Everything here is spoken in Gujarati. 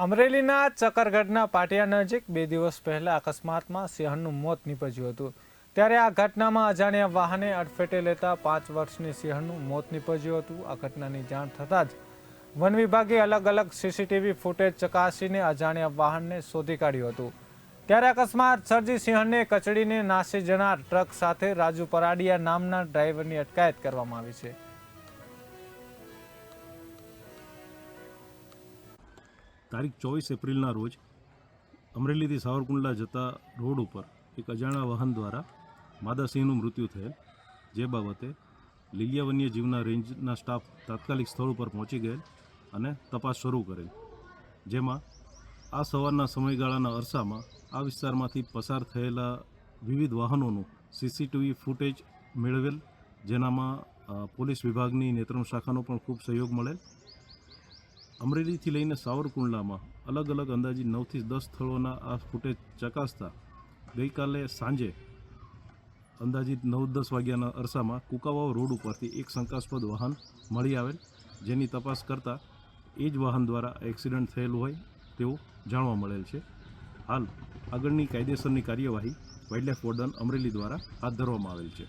અમરેલીના ચકરગઢના પાટિયા નજીક બે દિવસ પહેલા અકસ્માતમાં સિંહણનું મોત નીપજ્યું હતું. ત્યારે આ ઘટનામાં અજાણ્યા વાહને અડફેટે લેતા પાંચ વર્ષની સિંહણનું મોત નીપજ્યું હતું. આ ઘટનાની જાણ થતાં જ વન વિભાગે અલગ અલગ સીસીટીવી ફૂટેજ ચકાસીને અજાણ્યા વાહનને શોધી કાઢ્યું હતું. ત્યારે અકસ્માત સર્જી સિંહણને કચડીને નાસી જનાર ટ્રક સાથે રાજુ પરાડિયા નામના ડ્રાઈવરની અટકાયત કરવામાં આવી છે. તારીખ ચોવીસ એપ્રિલના રોજ અમરેલીથી સાવરકુંડલા જતા રોડ ઉપર એક અજાણા વાહન દ્વારા માદાસિંહનું મૃત્યુ થયેલ. જે બાબતે લીલિયા વન્યજીવના રેન્જના સ્ટાફ તાત્કાલિક સ્થળ ઉપર પહોંચી ગયેલ અને તપાસ શરૂ કરેલ. જેમાં આ સવારના સમયગાળાના અરસામાં આ વિસ્તારમાંથી પસાર થયેલા વિવિધ વાહનોનું સીસીટીવી ફૂટેજ મેળવેલ, જેનામાં પોલીસ વિભાગની નેત્રમ શાખાનો પણ ખૂબ સહયોગ મળેલ. અમરેલીથી લઈને સાવરકુંડલામાં અલગ અલગ અંદાજી નવથી દસ સ્થળોના આ ફૂટેજ ચકાસતા ગઈકાલે સાંજે અંદાજિત નવ દસ વાગ્યાના અરસામાં કુકાવાવ રોડ ઉપરથી એક શંકાસ્પદ વાહન મળી આવેલ, જેની તપાસ કરતાં એ જ વાહન દ્વારા એક્સિડન્ટ થયેલું હોય તેવું જાણવા મળેલ છે. હાલ આગળની કાયદેસરની કાર્યવાહી વાઇલ્ડલાઇફ વોર્ડન અમરેલી દ્વારા હાથ ધરવામાં આવેલ છે.